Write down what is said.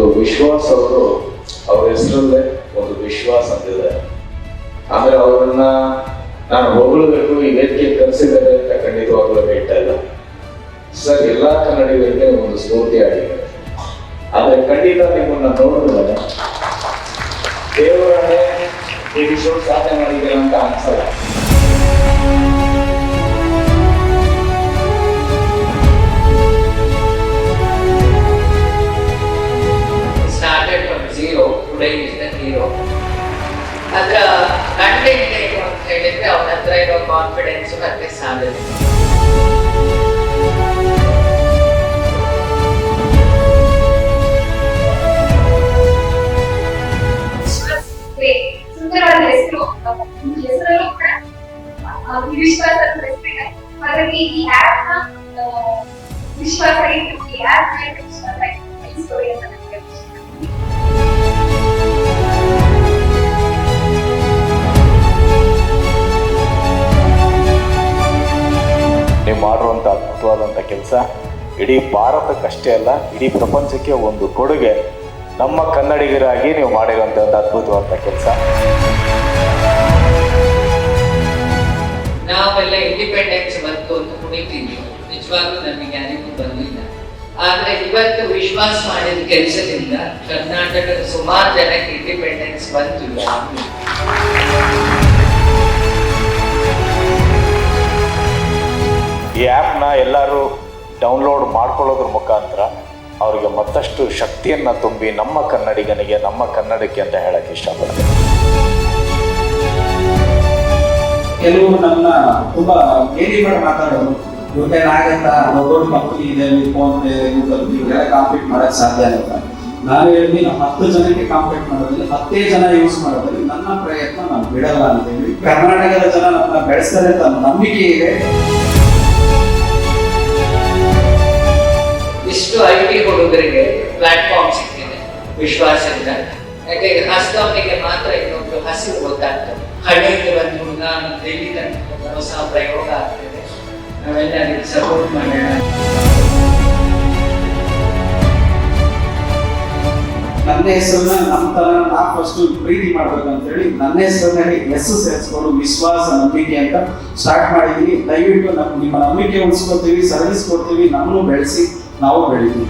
ಇವತ್ತು ವಿಶ್ವಾಸ ಅವರು ಅವ್ರ ಹೆಸರಲ್ಲೇ ಒಂದು ವಿಶ್ವಾಸ ಅಂತಿದೆ ಆಮೇಲೆ ಅವರನ್ನ ನಾನು ಹೊಗಳಬೇಕು, ಈ ವೇದಿಕೆ ಕರೆಸಿದ್ದಾರೆ ಅಂತ ಖಂಡಿತವಾಗ್ಲೂ ಹೇಳ್ತಾ ಇಲ್ಲ. ಸರ್, ಎಲ್ಲಾ ಕನ್ನಡಿಗರಿಗೆ ಒಂದು ಸ್ಫೂರ್ತಿ ಆಗಿದೆ. ಆದ್ರೆ ಖಂಡಿತ ನಿಮ್ಮನ್ನ ನೋಡಿದ್ರೆ ದೇವರೇ ಸಾಧನೆ ಮಾಡಿದ್ದೀರ ಅಂತ ಅನ್ಸಲ್ಲ. today is the hero. ಅದರ ಕಂಟೆಂಟ್ ಏನು ಅಂತ ಹೇಳಿದ್ರೆ ಅವನ ಹತ್ರ ಇರೋ ಕಾನ್ಫಿಡೆನ್ಸ್ ಮತ್ತೆ ಸಾಧನೆ ವಿಶ್ವಾಸವೇ ಸುಂದರವಾದ ಹೆಸರು ಈ ಹೆಸರಲ್ಲೂ ಕೂಡ ಆ, ಈ ವಿಶ್ವಾಸ ಅಂತ ಹೆಸರಿದೆ ಹಾಗಾಗಿ ಈ ಆಪ್ ನ ಆ, ವಿಶ್ವಾಸ ಇಟ್ಟು ಈ ಆಪ್ ನ ವಿಶ್ವಾಸ ಇಟ್ಟು ಈ story ಅಂತ ನೀವು ಮಾಡುವಂಥ ಅದ್ಭುತವಾದಂಥ ಕೆಲಸ ಇಡೀ ಭಾರತಕ್ಕಷ್ಟೇ ಅಲ್ಲ, ಇಡೀ ಪ್ರಪಂಚಕ್ಕೆ ಒಂದು ಕೊಡುಗೆ. ನಮ್ಮ ಕನ್ನಡಿಗರಾಗಿ ನೀವು ಮಾಡಿರುವಂಥ ಒಂದು ಅದ್ಭುತವಾದಂಥ ಕೆಲಸ. ನಾವೆಲ್ಲ ಇಂಡಿಪೆಂಡೆನ್ಸ್ ಬಂತು ಅಂತ ಕುಣಿತೀವಿ ನಿಜವಾಗ್ಲೂ ನಮಗೆ ಯಾರಿಗೂ ಬಂದಿಲ್ಲ. ಆದ್ರೆ ಇವತ್ತು ವಿಶ್ವಾಸ ಮಾಡಿದ ಕೆಲಸದಿಂದ ಕರ್ನಾಟಕದ ಸುಮಾರು ಜನಕ್ಕೆ ಇಂಡಿಪೆಂಡೆನ್ಸ್ ಬಂತು. ಈ ಆ್ಯಪ್ನ ಎಲ್ಲರೂ ಡೌನ್ಲೋಡ್ ಮಾಡ್ಕೊಳ್ಳೋದ್ರ ಮುಖಾಂತರ ಅವರಿಗೆ ಮತ್ತಷ್ಟು ಶಕ್ತಿಯನ್ನು ತುಂಬಿ ನಮ್ಮ ಕನ್ನಡಿಗನಿಗೆ ನಮ್ಮ ಕನ್ನಡಕ್ಕೆ ಅಂತ ಹೇಳಕ್ಕೆ ಇಷ್ಟಪಡ್ತೀನಿ. ಕೆಲವು ನನ್ನ ತುಂಬಾ ಮಾಡಿ ಮಾತಾಡೋದು. ಇವ್ರಿಗೆ ನಾಗಂತ ದೊಡ್ಡ ಕಂಪ್ನಿ ಇದೆ ಫೋನ್ ಪೇ ಗೂಗಲ್ ಪೇ ಇವೆಲ್ಲ ಕಾಂಪೀಟ್ ಮಾಡಕ್ ಸಾಧ್ಯ ಇಲ್ಲ. ನಾನು ಹೇಳಿ ನಮ್ಮ ಹತ್ತು ಜನಕ್ಕೆ ಕಾಂಪೀಟ್ ಮಾಡೋದ್ರಲ್ಲಿ ಹತ್ತೇ ಜನ ಯೂಸ್ ಮಾಡೋದ್ರಲ್ಲಿ ನನ್ನ ಪ್ರಯತ್ನ ನಾನು ಬಿಡಲ್ಲ ಅಂತ ಹೇಳಿ. ಕರ್ನಾಟಕದ ಜನ ನಮ್ಮನ್ನ ಬೆಳೆಸ್ತಾರೆ ಅಂತ ನಂಬಿಕೆ ಇದೆ. ಇಷ್ಟು ಐ ಟಿ ಹುಡುಗರಿಗೆ ಪ್ಲಾಟ್ಫಾರ್ಮ್ ಸಿಕ್ಕಿದೆ. ವಿಶ್ವಾಸದಿಂದ ಯಾಕೆ ಹಸ್ತವನಿಗೆ ಮಾತ್ರ ಇನ್ನೊಂದು ಹಸಿರು ಗೊತ್ತಾಗ್ತದೆ. ಹಳ್ಳಿಗೆ ಬಂದು ಹುಡುಗ ಡೈಲಿ ಹೊಸ ಪ್ರಯೋಗ ಆಗ್ತದೆ. ನಾವೆಲ್ಲ ಅದಕ್ಕೆ ಸಪೋರ್ಟ್ ಮಾಡೋಣ. ನನ್ನ ಹೆಸರನ್ನ ನಮ್ಮ ತರ ನಾ ಪ್ರೀತಿ ಮಾಡ್ಬೇಕು ಅಂತ ಹೇಳಿ ನನ್ನ ಹೆಸರಿನಲ್ಲಿ ಎಸ್ ಸೇರಿಸ್ಕೊಂಡು ವಿಶ್ವಾಸ, ನಂಬಿಕೆ ಅಂತ ಸ್ಟಾರ್ಟ್ ಮಾಡಿದೀವಿ ದಯವಿಟ್ಟು ನಮ್ಮ ನಿಮ್ಮ ನಂಬಿಕೆ ಉಳಿಸ್ಕೊತೀವಿ ಸರ್ವಿಸ್ ಕೊಡ್ತೀವಿ ನಮ್ಮನ್ನು ಬೆಳೆಸಿ. ನಾವು ಬೆಳಿತೀವಿ